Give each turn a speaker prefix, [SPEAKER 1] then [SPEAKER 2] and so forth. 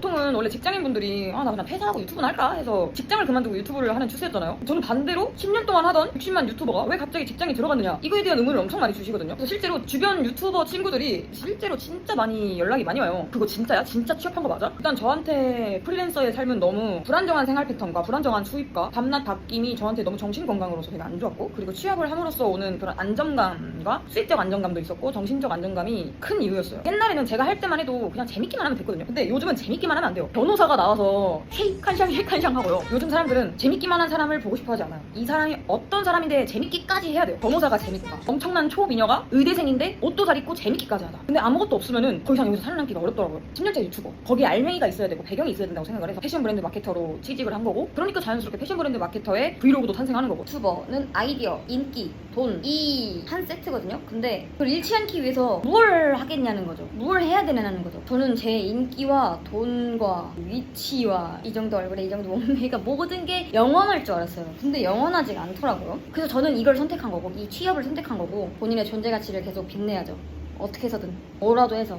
[SPEAKER 1] 보통은 원래 직장인분들이 아 나 그냥 퇴사하고 유튜브나 할까 해서 직장을 그만두고 유튜브를 하는 추세였잖아요. 저는 반대로 10년 동안 하던 60만 유튜버가 왜 갑자기 직장에 들어갔느냐 이거에 대한 의문을 엄청 많이 주시거든요. 그래서 실제로 주변 유튜버 친구들이 실제로 진짜 많이 연락이 많이 와요. 그거 진짜야? 진짜 취업한 거 맞아? 일단 저한테 프리랜서의 삶은 너무 불안정한 생활 패턴과 불안정한 수입과 밤낮 바뀜이 저한테 너무 정신 건강으로서 되게 안 좋았고 그리고 취업을 함으로써 오는 그런 안정감과 수익적 안정감도 있었고 정신적 안정감이 큰 이유였어요. 옛날에는 제가 할 때만 해도 그냥 재밌기만 하면 됐거든요. 근데 요즘은 재밌 기만 하면 안 돼요. 변호사가 나와서 쉐이칸샹 쉐이칸샹 하고요. 요즘 사람들은 재밌기만 한 사람을 보고 싶어 하지 않아요. 이 사람이 어떤 사람인데 재밌기까지 해야 돼요. 변호사가 재밌다. 엄청난 초미녀가 의대생인데 옷도 잘 입고 재밌기까지 하다. 근데 아무것도 없으면은 더 이상 여기서 살아남기가 어렵더라고요. 10년째 유튜버. 거기에 알맹이가 있어야 되고 배경이 있어야 된다고 생각을 해서 패션 브랜드 마케터로 취직을 한 거고 그러니까 자연스럽게 패션 브랜드 마케터의 브이로그도 탄생하는 거고
[SPEAKER 2] 유튜버는 아이디어, 인기, 돈 이 한 세트거든요. 근데 그걸 잃지 않기 위해서 뭘 하겠냐는 거죠. 뭘 해야 되냐는 거죠. 저는 제 인기와 돈과 위치와 이 정도 얼굴에 이 정도 몸매가 모든 게 영원할 줄 알았어요. 근데 영원하지가 않더라고요. 그래서 저는 이걸 선택한 거고 이 취업을 선택한 거고 본인의 존재 가치를 계속 빛내야죠. 어떻게 해서든 뭐라도 해서